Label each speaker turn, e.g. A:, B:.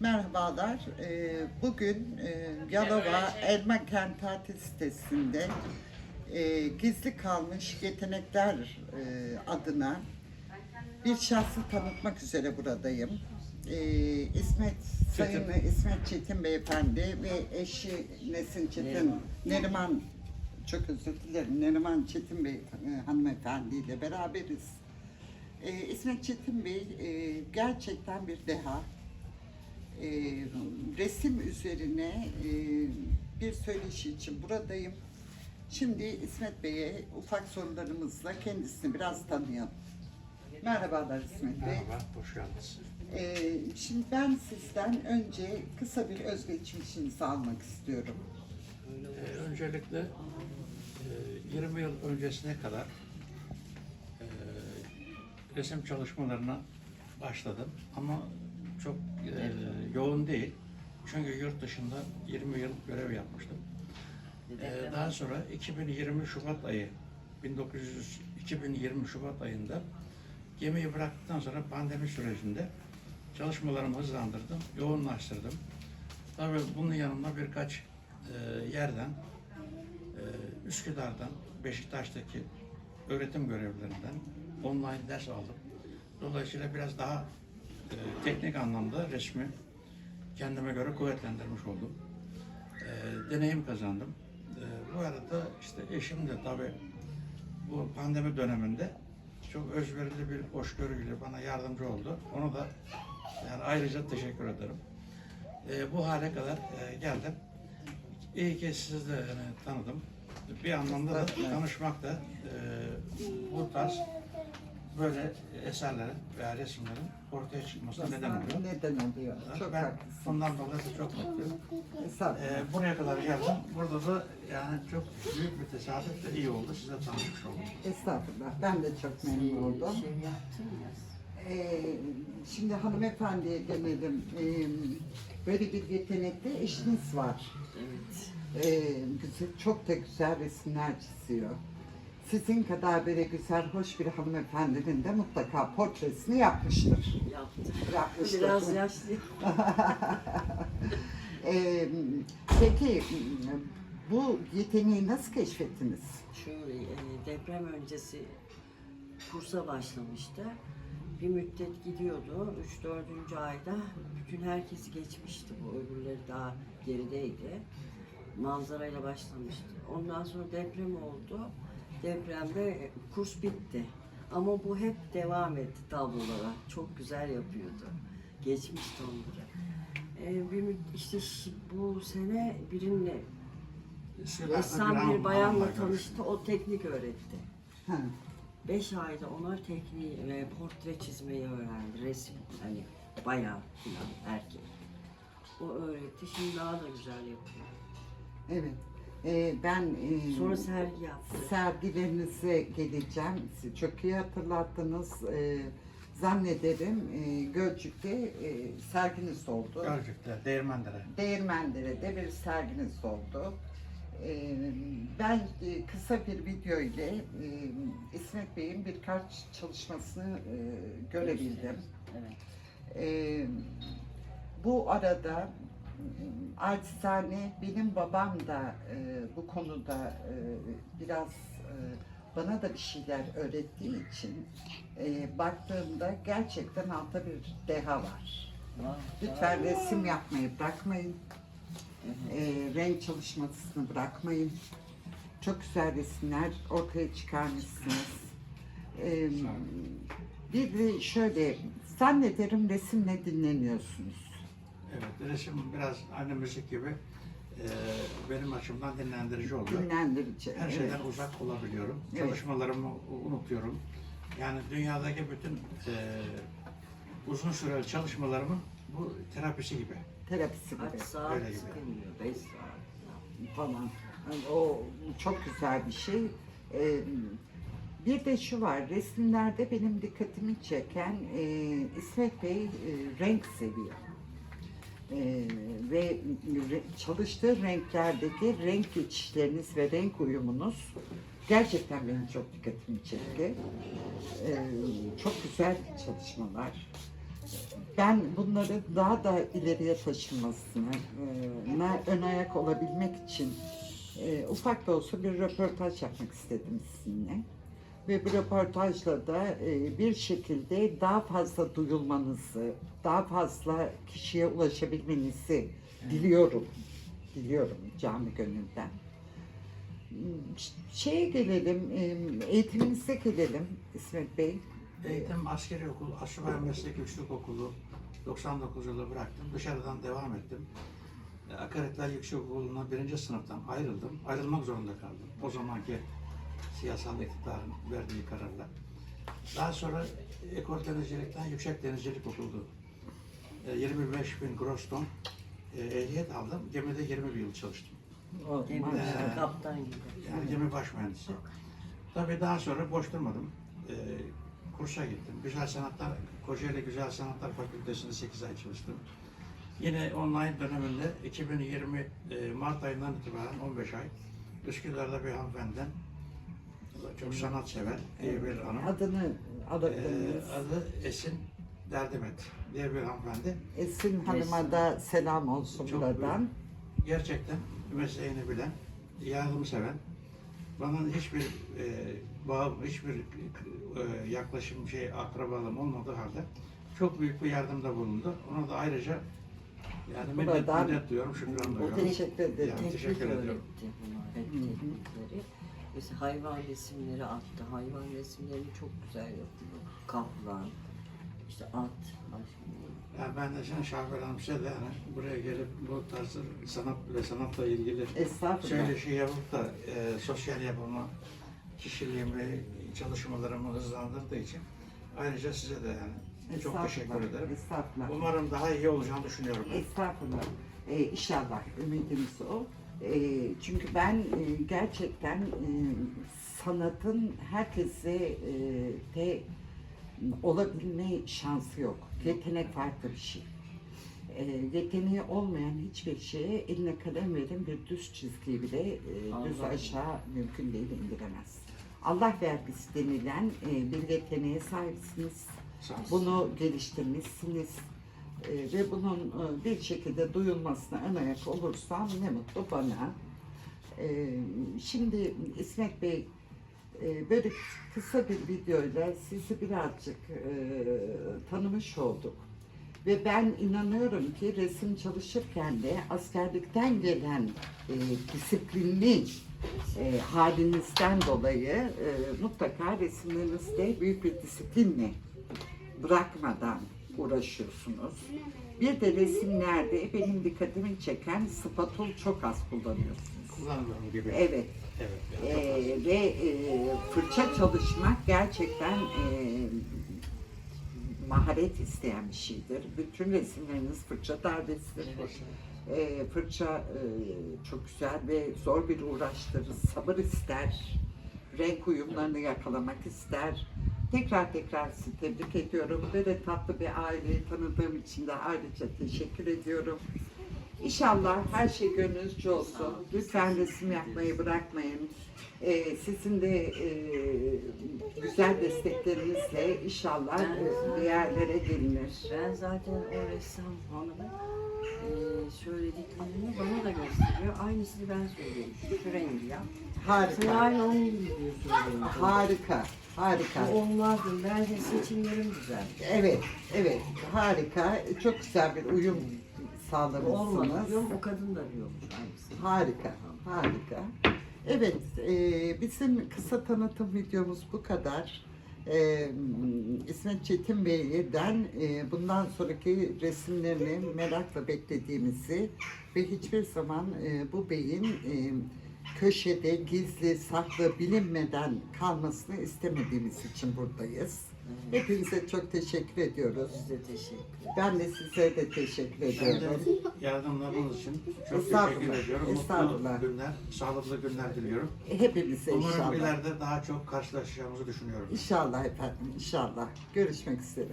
A: Merhabalar. Ee, Bugün e, Yalova Elma Kent Tatil sitesinde e, gizli kalmış yetenekler e, adına bir şahsı tanıtmak üzere buradayım. İsmet Sayın İsmet Çetin Beyefendi ve eşi Nesin Çetin Neriman çok özür dilerim Neriman Çetin Bey hanımefendi ile beraberiz. İsmet Çetin Bey gerçekten bir deha e, resim üzerine e, bir söyleşi için buradayım. Şimdi İsmet Bey'e ufak sorularımızla kendisini biraz tanıyalım. Merhabalar İsmet Bey.
B: Merhaba, hoş geldiniz.
A: E, şimdi ben sizden önce kısa bir özgeçmişinizi almak istiyorum.
B: Ee, öncelikle e, 20 yıl öncesine kadar e, resim çalışmalarına başladım ama çok e, yoğun değil. Çünkü yurt dışında 20 yıl görev yapmıştım. Ee, daha sonra 2020 Şubat ayı 1900 2020 Şubat ayında gemiyi bıraktıktan sonra pandemi sürecinde çalışmalarımı hızlandırdım, yoğunlaştırdım. Tabii bunun yanında birkaç e, yerden e, Üsküdar'dan, Beşiktaş'taki öğretim görevlerinden online ders aldım. Dolayısıyla biraz daha e, teknik anlamda resmi kendime göre kuvvetlendirmiş oldum. E, deneyim kazandım. E, bu arada işte eşim de tabii bu pandemi döneminde çok özverili bir hoşgörüyle bana yardımcı oldu. Onu da yani ayrıca teşekkür ederim. E, bu hale kadar e, geldim. İyi ki sizi de yani, tanıdım. Bir anlamda da tanışmak da e, bu tarz böyle eserlerin veya resimlerin ortaya çıkmasına neden oluyor.
A: Neden oluyor? Çok
B: ben
A: haklısın.
B: bundan dolayı da çok mutluyum. E, buraya kadar geldim. Burada da yani çok büyük bir tesadüf de iyi oldu. Size tanışmış oldum.
A: Estağfurullah. Ben de çok memnun oldum.
C: Şey yaptın ya.
A: Ee, şimdi hanımefendiye demedim. Ee, böyle bir yetenekli eşiniz var.
C: Evet.
A: Ee, güzel, çok da güzel resimler çiziyor. Sizin kadar böyle güzel, hoş bir hanımefendinin de mutlaka portresini yapmıştır.
C: Yaptı.
A: Yapmıştır.
C: Biraz yaşlı.
A: Ee, peki bu yeteneği nasıl keşfettiniz?
C: Şöyle e, deprem öncesi kursa başlamıştı. Bir müddet gidiyordu. 3-4. ayda bütün herkesi geçmişti. Bu öbürleri daha gerideydi. Manzarayla başlamıştı. Ondan sonra deprem oldu. Depremde kurs bitti. Ama bu hep devam etti tablolara. Çok güzel yapıyordu. Geçmişti onları. Ee, bir işte bu sene birinle ressam bir bayanla tanıştı. O teknik öğretti.
A: Ha,
C: Beş ayda ona tekniği ve portre çizmeyi öğrendi. Resim hani bayan falan erkek. O öğretti. Şimdi daha da güzel yapıyor.
A: evet. Ee, ben e,
C: Sonra sergi yaptı.
A: sergilerinize geleceğim. Siz çok iyi hatırlattınız. Ee, zannederim e, Gölcük'te e, serginiz oldu.
B: Gölcük'te, Değirmendere'de.
A: Değirmendere'de bir serginiz oldu. Ee, ben e, kısa bir video ile e, İsmet Bey'in birkaç çalışmasını e, görebildim.
C: Evet.
A: Ee, bu arada acizane benim babam da e, bu konuda e, biraz e, bana da bir şeyler öğrettiği için e, baktığımda gerçekten altta bir deha var. Lütfen resim yapmayı bırakmayın. E, renk çalışmasını bırakmayın. Çok güzel resimler ortaya çıkarmışsınız. E, bir de şöyle, zannederim resimle dinleniyorsunuz.
B: Evet, resim biraz aynı müzik gibi e, benim açımdan dinlendirici oluyor.
A: Dinlendirici.
B: Her
A: evet.
B: şeyden uzak olabiliyorum.
A: Evet.
B: Çalışmalarımı unutuyorum. Yani dünyadaki bütün e, uzun süreli çalışmalarımın bu terapisi gibi.
A: Terapisi gibi
C: Kaç saat
B: Öyle gibi.
C: sıkılmıyor? Beş saat.
A: falan. Yani o çok güzel bir şey. E, bir de şu var, resimlerde benim dikkatimi çeken e, İsmet Bey e, renk seviyor. E, ve çalıştığı renklerdeki renk geçişleriniz ve renk uyumunuz gerçekten benim çok dikkatimi çekti. E, çok güzel çalışmalar. ben bunları daha da ileriye taşınmasını, e, ön ayak olabilmek için e, ufak da olsa bir röportaj yapmak istedim sizinle. Ve bu röportajla da e, bir şekilde daha fazla duyulmanızı, daha fazla kişiye ulaşabilmenizi diliyorum. Diliyorum canı gönülden. Şeye gelelim, e, eğitiminize gelelim İsmet Bey.
B: Eğitim askeri okul, Asubay Meslek Yüksek Okulu 99 yılı bıraktım. Dışarıdan devam ettim. E, Akaretler Yüksek Okulu'na birinci sınıftan ayrıldım. Ayrılmak zorunda kaldım. O zamanki siyasal iktidarın verdiği kararla. Daha sonra Ekol Denizcilik'ten Yüksek Denizcilik Okulu. E, 25 bin gross ton e, ehliyet aldım. Gemide 20 bir yıl çalıştım.
A: O, maşallah.
C: kaptan gibi.
B: Yani gemi baş mühendisi. Tabii daha sonra boş durmadım. Ee, kursa gittim. Güzel Sanatlar, Kocaeli Güzel Sanatlar Fakültesi'nde 8 ay çalıştım. Yine online döneminde 2020 e, Mart ayından itibaren 15 ay Üsküdar'da bir hanımefendiden çok sanatsever iyi bir hanım.
A: Adını
B: Ee,
A: alabiliriz.
B: adı Esin Derdimet diye bir hanımefendi.
A: Esin Hanım'a da selam olsun
B: Çok
A: buradan.
B: gerçekten mesleğini bilen, yardımseven, bana hiçbir e, bağım, hiçbir e, yaklaşım, şey, akrabalığım olmadığı halde çok büyük bir yardımda bulundu. Ona da ayrıca yani minnet, minnet duyuyorum, şükran duyuyorum.
A: Teşekkür ederim.
B: Yani teşekkür ediyorum.
A: Hı hı.
C: Mesela hayvan resimleri attı. Hayvan resimlerini çok güzel yapıyor. Kaplan, işte at.
B: Yani ben de şimdi Şahber size de yani buraya gelip bu tarz sanat ve sanatla ilgili
A: Estağfurullah.
B: söyleşi yapıp da e, sosyal yapımı, kişiliğimi, çalışmalarımı hızlandırdığı için ayrıca size de yani çok teşekkür ederim.
A: Estağfurullah.
B: Umarım daha iyi olacağını düşünüyorum.
A: Estağfurullah. Ee, inşallah ümidimiz o. Ee, çünkü ben e, gerçekten e, sanatın herkese e, de olabilme şansı yok. Yetenek farklı bir şey. E, yeteneği olmayan hiçbir şeye eline kalem verin bir düz çizgiyi bile e, düz aşağı mümkün değil indiremez. Allah vergisi denilen e, bir yeteneğe sahipsiniz.
B: Olun.
A: Bunu geliştirmişsiniz Ee, ve bunun e, bir şekilde duyulmasına ön olursam ne mutlu bana. Ee, şimdi İsmet Bey e, böyle kısa bir videoyla sizi birazcık e, tanımış olduk. Ve ben inanıyorum ki resim çalışırken de askerlikten gelen disiplinli halinizden dolayı mutlaka resimlerinizde büyük bir disiplinle bırakmadan uğraşıyorsunuz. Bir de resimlerde benim dikkatimi çeken spatul çok az kullanıyorsunuz.
B: Kullanmıyorum gibi.
A: Evet.
B: Evet.
A: Ee, ve e, fırça çalışmak gerçekten e, maharet isteyen bir şeydir. Bütün resimleriniz fırça darbesidir. E, fırça e, çok güzel ve zor bir uğraştır. Sabır ister. Renk uyumlarını yakalamak ister. Tekrar tekrar sizi tebrik ediyorum. Böyle tatlı bir aileyi tanıdığım için de ayrıca teşekkür ediyorum. İnşallah her şey gönlünüzce olsun. Lütfen resim yapmayı bırakmayın. Ee, sizin de e, güzel desteklerinizle inşallah e, bir yerlere gelinir.
C: Ben zaten o ressam hanımın e, söylediklerini bana da gösteriyor. Aynısını ben söylüyorum. Şu rengi. Sen
A: Harika,
C: aynı onun gibi diyor söylüyorum.
A: harika, harika.
C: Bu olmazdı. Bence seçimlerim güzel.
A: Evet, evet, harika. Çok güzel bir uyum sağlamışsınız.
C: olmadı diyorum. O kadın da diyormuş aynısını.
A: Harika, harika. Evet, e, bizim kısa tanıtım videomuz bu kadar. E, İsmet Çetin Bey'den e, bundan sonraki resimlerini merakla beklediğimizi ve hiçbir zaman e, bu beyin e, köşede gizli, saklı, bilinmeden kalmasını istemediğimiz için buradayız.
C: Evet.
A: Hepinize çok teşekkür ediyoruz.
C: Biz de teşekkür.
A: Ben de size de teşekkür
B: Ben
A: ediyorum.
B: de yardımlarınız için çok
A: Estağfurullah,
B: teşekkür ediyorum. Mutlu günler, sağlıklı günler diliyorum.
A: Hepinize
B: Umarım
A: inşallah.
B: ileride daha çok karşılaşacağımızı düşünüyorum.
A: İnşallah efendim, inşallah. Görüşmek üzere.